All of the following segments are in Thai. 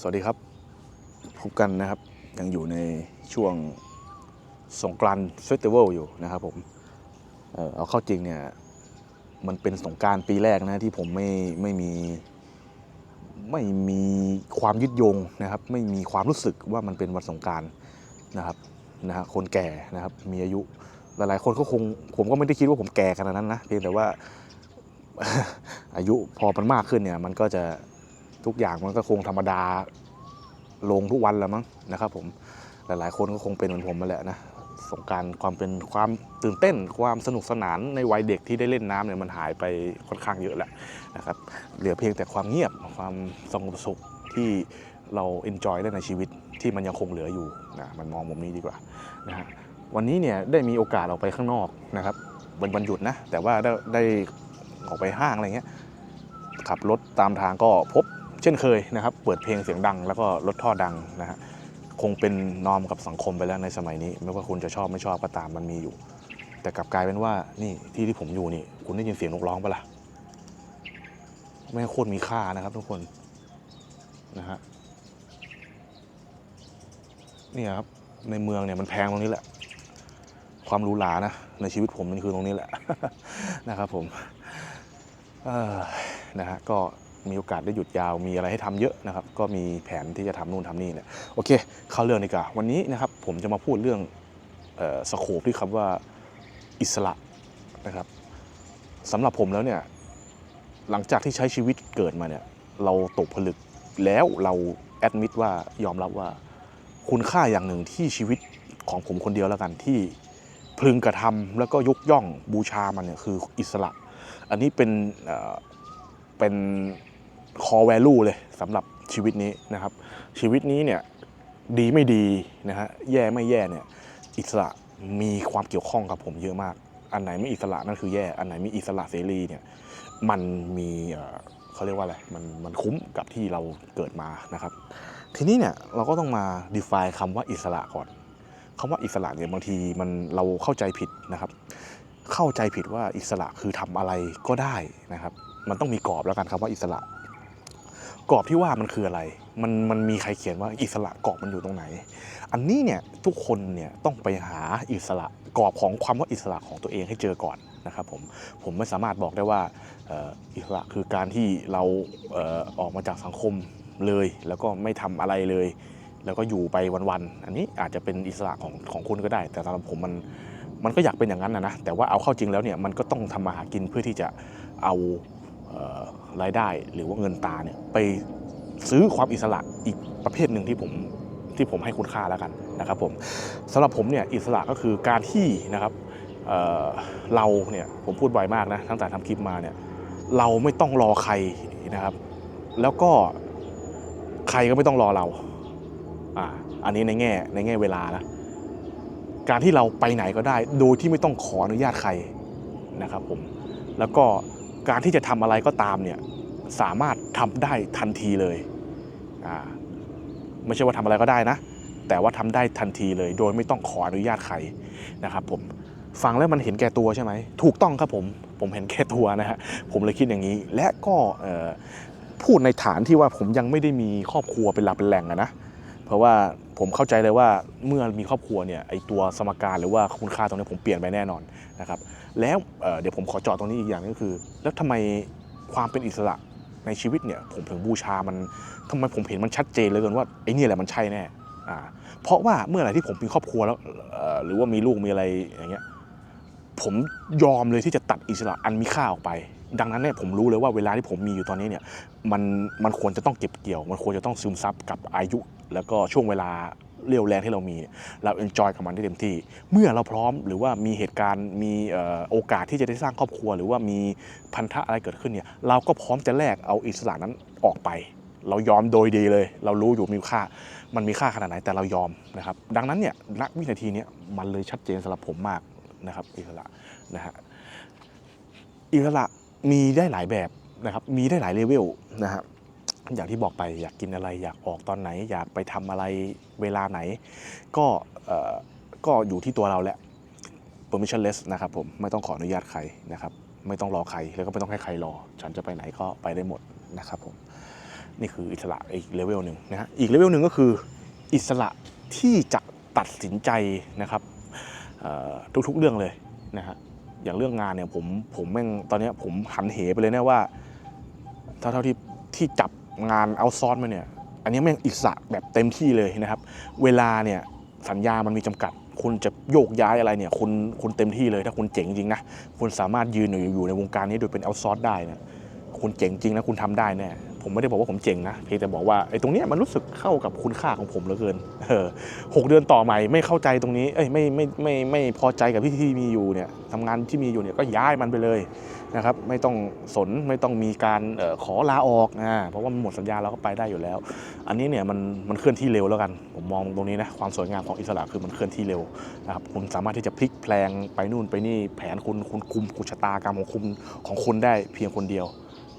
สวัสดีครับ พบกันนะครับ ยังอยู่ในช่วงสงกรานต์เฟสติวัลอยู่นะครับผมเออเอาเข้าจริงเนี่ย มันเป็นสงกรารปีแรกนะที่ผมไม่ไม่มีไม่มีความยึดโยงนะครับ ไม่มีความรู้สึกว่ามันเป็นวันสงกรารนะครับนะฮะคนแก่นะครับ มีอายุหลายๆคนก็คงผมก็ไม่ได้คิดว่าผมแก่ขนาดนั้นนะเพียงแต่ว่าอายุพอมันมากขึ้นเนี่ย มันก็จะ ทุกอย่างมันก็คงธรรมดาลงทุกวันแล้วมั้งนะครับ ผมหลายๆ คนก็คงเป็นเหมือนผมมาแหละนะสงการความเป็นความตื่นเต้นความสนุกสนานในวัยเด็กที่ได้เล่นน้ำเนี่ยมันหายไปค่อนข้างเยอะแหละนะครับเหลือเพียงแต่ความเงียบความสงบสุขที่เราเอนจอยได้ในชีวิตที่มันยังคงเหลืออยู่นะมันมองมุมนี้ดีกว่านะฮะวันนี้เนี่ยได้มีโอกาสออกไปข้างนอกนะครับวันวันหยุดนะแต่ว่าได้ได้ออกไปห้างอะไรเงี้ยขับรถตามทางก็พบ ช่นเคยนะครับ เปิดเพลงเสียงดัง แล้วก็รถท่อดังนะฮะคงเป็นนอมกับสังคมไปแล้วในสมัยนี้ ไม่ว่าคุณจะชอบไม่ชอบก็ตามมันมีอยู่ แต่กลับกลายเป็นว่านี่ที่ที่ผมอยู่นี่ คุณได้ยินเสียงนกร้องปะล่ะไม่โคตรมีค่านะครับ ทุกคนนะฮะนี่ครับในเมืองเนี่ยมันแพงตรงนี้แหละ ความหรูหรานะในชีวิตผมมันคือตรงนี้แหละนะครับผมนะฮะก็ มีโอกาสได้หยุดยาวมีอะไรให้ทำเยอะนะครับ ก็มีแผนที่จะทำนู่นทำนี่เนี่ยโอเค เข้าเรื่องดีกว่าวันนี้นะครับผมจะมาพูดเรื่องออสโคปที่คำว่าอิสระนะครับสำหรับผมแล้วเนี่ยหลังจากที่ใช้ชีวิตเกิดมาเนี่ยเราตกผลึกแล้วเราแอดมิดว่ายอมรับว่าคุณค่าอย่างหนึ่งที่ชีวิตของผมคนเดียวแล้วกันที่พึงกระทำแล้วก็ยกย่องบูชามันเนี่ยคืออิสระ อันนี้เป็นเอ่อ เป็น core value เลยสำหรับชีวิตนี้นะครับ ชีวิตนี้เนี่ยดีไม่ดีนะฮะแย่ไม่แย่เนี่ยอิสระมีความเกี่ยวข้องกับผมเยอะมาก อันไหนไม่อิสระนั่นคือแย่ อันไหนมีอิสระเสรีเนี่ยมันมีเขาเรียกว่าอะไรมันมันคุ้มกับที่เราเกิดมานะครับ ทีนี้เนี่ยเราก็ต้องมา define คำว่าอิสระก่อนคำว่าอิสระเนี่ยบางทีมันเราเข้าใจผิดนะครับ เข้าใจผิดว่าอิสระคือทำอะไรก็ได้นะครับ มันต้องมีกรอบแล้วกันครับว่าอิสระ กรอบที่ว่ามันคืออะไร มันมันมีใครเขียนว่าอิสระกรอบมันอยู่ตรงไหน อันนี้เนี่ยทุกคนเนี่ยต้องไปหาอิสระกรอบของความว่าอิสระของตัวเองให้เจอก่อนนะครับผมผมไม่สามารถบอกได้ว่าอิสระคือการที่เราเออออกมาจากสังคมเลย แล้วก็ไม่ทำอะไรเลย แล้วก็อยู่ไปวันๆอันนี้อาจจะเป็นอิสระของของคุณก็ได้ แต่สำหรับผมมันมันก็อยากเป็นอย่างนั้นนะนะแต่ว่าเอาเข้าจริงแล้วเนี่ยมันก็ต้องทำมาหากินเพื่อที่จะเอา รายได้หรือว่าเงินตาเนี่ยไปซื้อความอิสระอีกประเภทหนึ่งที่ผมที่ผมให้คุณค่าแล้วกันนะครับผมสำหรับผมเนี่ยอิสระก็คือการที่นะครับเเราเนี่ยผมพูดบ่อยมากนะตั้งแต่ทำคลิปมาเนี่ยเราไม่ต้องรอใครนะครับ แล้วก็ใครก็ไม่ต้องรอเราอ่าอันนี้ในแง่ในแง่เวลานะการที่เราไปไหนก็ได้ โดยที่ไม่ต้องขออนุญาตใครนะครับผมแล้วก็ การที่จะทำอะไรก็ตามเนี่ยสามารถทำได้ทันทีเลยอ่าไม่ใช่ว่าทำอะไรก็ได้นะ แต่ว่าทำได้ทันทีเลย โดยไม่ต้องขออนุญาตใครนะครับผมฟังแล้วมันเห็นแก่ตัวใช่ไหมถูกต้องครับผมผมเห็นแก่ตัวนะฮะผมเลยคิดอย่างนี้ และก็พูดในฐานที่ว่าผมยังไม่ได้มีครอบครัวเป็นหลักเป็นแหล่งนะ เพราะว่าผมเข้าใจเลยว่าเมื่อมีครอบครัวเนี่ยไอตัวสมการหรือว่าคุณค่าตรงนี้ผมเปลี่ยนไปแน่นอนนะครับแล้วเเดี๋ยวผมขอเจาะตรงนี้อีกอย่างนึงก็คือ แล้วทำไมความเป็นอิสระในชีวิตเนี่ยผมถึงบูชามันทำไมผมเห็นมันชัดเจนเลยเกินว่าไอ้เนี่ยแหละมันใช่แน่เพราะว่าเมื่อไหร่ที่ผมมีครอบครัวแล้วหรือว่ามีลูกมีอะไรอย่างเงี้ยผมยอมเลยที่จะตัดอิสระอันมีค่าออกไป ดังนั้นเนี่ยผมรู้เลยว่าเวลาที่ผมมีอยู่ตอนนี้เนี่ยมันมันควรจะต้องเก็บเกี่ยว มันควรจะต้องซึมซับกับอายุ แล้วก็ช่วงเวลาเรียวแรงที่เรามีเราเอนจอยกับมันได้เต็มที่ เมื่อเราพร้อมหรือว่ามีเหตุการณ์มีโอกาสที่จะได้สร้างครอบครัว หรือว่ามีพันธะอะไรเกิดขึ้นเนี่ยเราก็พร้อมจะแลกเอาอิสระนั้นออกไป เรายอมโดยดีเลย เรารู้อยู่มีค่า มันมีค่าขนาดไหนแต่เรายอมนะครับดังนั้นเนี่ยณวินาทีนี้มันเลยชัดเจนสำหรับผมมากนะครับอิสระนะฮะอิสระ มีได้หลายแบบนะครับ มีได้หลายเลเวลนะฮะอย่างที่บอกไปอยากกินอะไร อยากออกตอนไหน อยากไปทำอะไรเวลาไหน ก็ก็อยู่ที่ตัวเราแหละ permissionless นะครับผมไม่ต้องขออนุญาตใครนะครับ ไม่ต้องรอใครแล้วก็ไม่ต้องให้ใครรอ ฉันจะไปไหนก็ไปได้หมดนะครับผมนี่คืออิสระอีกเลเวลหนึ่งนะฮะอีกเลเวลหนึ่งก็คืออิสระที่จะตัดสินใจนะครับทุกๆเรื่องเลยนะฮะ อย่างเรื่องงานเนี่ยผมผมแม่งตอนนี้ผมหันเหไปเลยนะว่า เท่าเท่าที่ที่จับงานเอาซอร์มาเนี่ย อันนี้แม่งอิสระแบบเต็มที่เลยนะครับ เวลาเนี่ยสัญญามันมีจำกัด คุณจะโยกย้ายอะไรเนี่ยคุณคุณเต็มที่เลยถ้าคุณเจ๋งจริงนะคุณสามารถยืนอยู่อยู่ในวงการนี้โดยเป็นเอาซอร์ได้เนี่ย คุณเจ๋งจริงนะคุณทำได้แน่ผมไม่ได้บอกว่าผมเจ๋งนะเพียงแต่บอกว่าไอ้ตรงเนี้ยมันรู้สึกเข้ากับคุณค่าของผมเหลือเกินเออหกเดือนต่อใหม่ไม่เข้าใจตรงนี้เอ้ยไม่ไม่ไม่ไม่ไม่พอใจกับที่ที่มีอยู่เนี่ยทำงานที่มีอยู่เนี่ยก็ย้ายมันไปเลยนะครับไม่ต้องสนไม่ต้องมีการออขอลาออกนะเพราะว่ามันหมดสัญญาเราก็ไปได้อยู่แล้ว อันนี้เนี่ยมันมันเคลื่อนที่เร็วแล้วกัน ผมมองตรงนี้นะความสวยงามของอิสระคือมันเคลื่อนที่เร็วนะครับคุณสามารถที่จะพลิกแพลงไปนู่นไปนี่แผนคุณคุณคุมกุชะตากรรมของคุณของคุณได้เพียงคนเดียว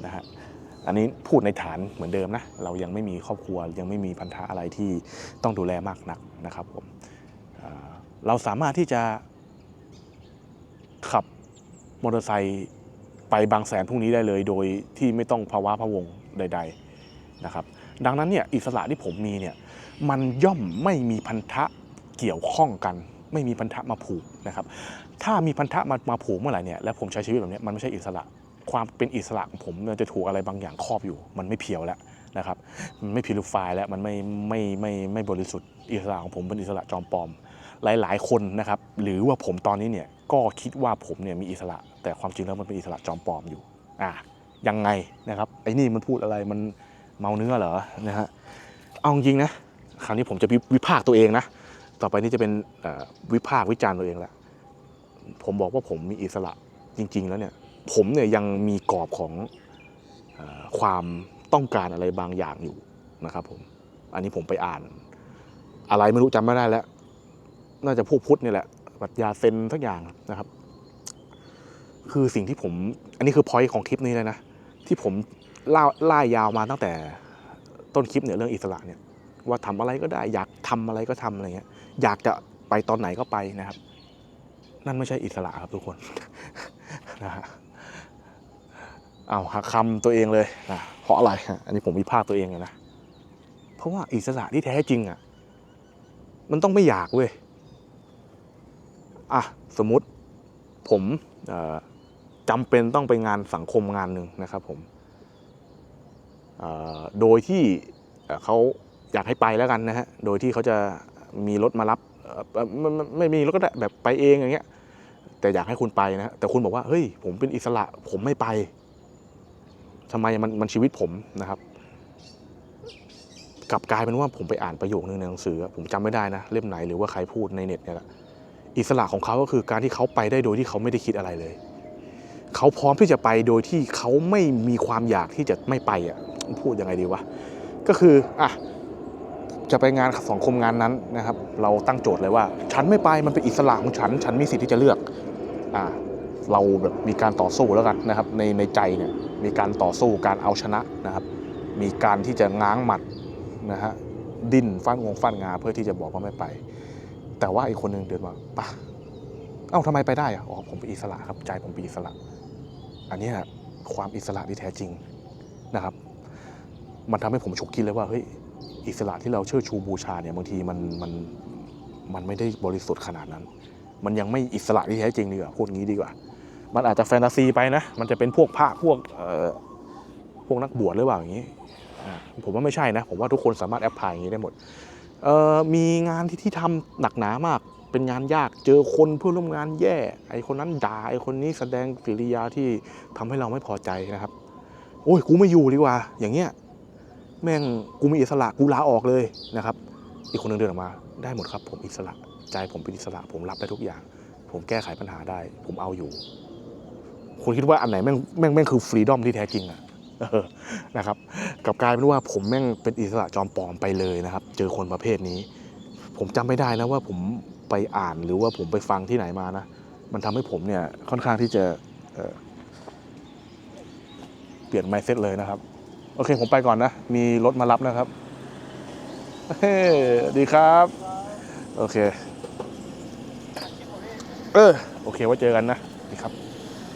นะฮะอันนี้พูดในฐานเหมือนเดิมนะเรายังไม่มีครอบครัวยังไม่มีพันธะอะไรที่ต้องดูแลมากนักนะครับผมเราสามารถที่จะขับมอเตอร์ไซค์ไปบางแสนพรุ่งนี้ได้เลยโดยที่ไม่ต้องภาวะพะวงใด ๆนะครับ ดังนั้นเนี่ยอิสระที่ผมมีเนี่ยมันย่อมไม่มีพันธะเกี่ยวข้องกัน ไม่มีพันธะมาผูกนะครับ ถ้ามีพันธะมามาผูกเมื่อไหร่เนี่ยแล้วผมใช้ชีวิตแบบนี้มันไม่ใช่อิสระ ความเป็นอิสระของผมมันจะถูกอะไรบางอย่างครอบอยู่ มันไม่เพียวแล้วนะครับมันไม่พิลูฟายแล้วมันไม่ไม่ไม่ไม่บริสุทธิ์อิสระของผมเป็นอิสระจอมปลอม หลายๆ คนนะครับหรือว่าผมตอนนี้เนี่ยก็คิดว่าผมเนี่ยมีอิสระ แต่ความจริงแล้วมันเป็นอิสระจอมปลอมอยู่อะยังไงนะครับไอ้นี่มันพูดอะไรมันเมาเนื้อเหรอนะฮะเอาจริงนะคราวนี้ผมจะวิพากตัวเองนะต่อไปนี้จะเป็นวิพากวิจารณ์ตัวเองละผมบอกว่าผมมีอิสระจริง ๆ แล้วเนี่ย ผมเนี่ยยังมีกรอบของอความต้องการอะไรบางอย่างอยู่นะครับผม อันนี้ผมไปอ่าน อะไรไม่รู้จำไม่ได้แล้ว น่าจะพวกพุทธนี่แหละปรัชญาเซนสักอย่างนะครับ คือสิ่งที่ผม อันนี้คือพอยต์ของคลิปนี้เลยนะ ที่ผมเล่าล่ายาวมาตั้งแต่ต้นคลิปเนี่ยเรื่องอิสระเนี่ย ว่าทำอะไรก็ได้ อยากทำอะไรก็ทำอะไรเงี้ย อยากจะไปตอนไหนก็ไปนะครับ นั่นไม่ใช่อิสระครับทุกคนนะฮะ เอาหักคำตัวเองเลยนะเพราะอะไรอันนี้ผมวิพากตัวเองเลยนะเพราะว่าอิสระที่แท้จริงอะมันต้องไม่อยากเว้ยอะสมมติผมจำเป็นต้องไปงานสังคมงานหนึ่งนะครับผมโดยที่เขาอยากให้ไปแล้วกันนะฮะ โดยที่เขาจะมีรถมารับไม่ไม่มีรถก็ได้แบบไปเองอย่างเงี้ย แต่อยากให้คุณไปนะฮะแต่คุณบอกว่า เฮ้ย ผมเป็นอิสระ ผมไม่ไป ทำไมมันมันชีวิตผมนะครับ กลับกลายเป็นว่าผมไปอ่านประโยคนึงในหนังสือ ผมจำไม่ได้นะ เล่มไหนหรือว่าใครพูดในเน็ตเนี่ยแหละอิสระของเขาก็คือการที่เขาไปได้โดยที่เขาไม่ได้คิดอะไรเลย เขาพร้อมที่จะไปโดยที่เขาไม่มีความอยากที่จะไม่ไปอะพูดยังไงดีวะก็คืออะจะไปงานสังคมงานนั้นนะครับ เราตั้งโจทย์เลยว่า ฉันไม่ไปมันเป็นอิสระของฉัน ฉันมีสิทธิ์ที่จะเลือกอ่าเราแบบมีการต่อสู้แล้วกันนะครับ ในในใจเนี่ย มีการต่อสู้การเอาชนะนะครับ มีการที่จะง้างหมัดนะฮะดิ้นฟันงงฟันงาเพื่อที่จะบอกว่าไม่ไป แต่ว่าอีกคนหนึ่งเดินมาปะเอ้าทำไมไปได้อะอ๋อผมเป็นอิสระครับใจผมเป็นอิสระ อันนี้ความอิสระที่แท้จริงนะครับ มันทำให้ผมฉุกคิดเลยว่าเฮ้ยอิสระที่เราเชิดชูบูชาเนี่ยบางทีมันมันมันไม่ได้บริสุทธิ์ขนาดนั้น มันยังไม่อิสระที่แท้จริงดีกว่าพูดงี้ดีกว่า มันอาจจะแฟนตาซีไปนะ มันจะเป็นพวกพระพวกพวกนักบวชหรือเปล่าอย่างนี้ ผมว่าไม่ใช่นะ ผมว่าทุกคนสามารถแอพพลายอย่างนี้ได้หมด มีงานที่ที่ทำหนักหนามาก เป็นงานยาก เจอคนเพื่อนร่วมงานแย่ ไอคนนั้นด่า ไอคนนี้แสดงกิริยาที่ทำให้เราไม่พอใจนะครับ โอ้ย กูไม่อยู่ดีกว่า อย่างเงี้ย แม่ง กูมีอิสระ กูลาออกเลยนะครับ อีกคนหนึงเดินออกมา ได้หมดครับ ผมอิสระ ใจผมเป็นอิสระ ผมรับได้ทุกอย่าง ผมแก้ไขปัญหาได้ ผมเอาอยู่ คุณคิดว่าอันไหนแม่งแม่งแม่งคือฟรีดอมที่แท้จริงอะนะครับกลับกลายเป็นว่าผมแม่งเป็นอิสระจอมปลอมไปเลยนะครับ เจอคนประเภทนี้ ผมจำไม่ได้นะว่าผมไปอ่านหรือว่าผมไปฟังที่ไหนมานะ มันทำให้ผมเนี่ยค่อนข้างที่จะเเปลี่ยนไมเซ็ตเลยนะครับ โอเคผมไปก่อนนะ มีรถมารับนะครับเฮ้ดีครับ โอเค เออ โอเคไว้เจอกันนะดีครับ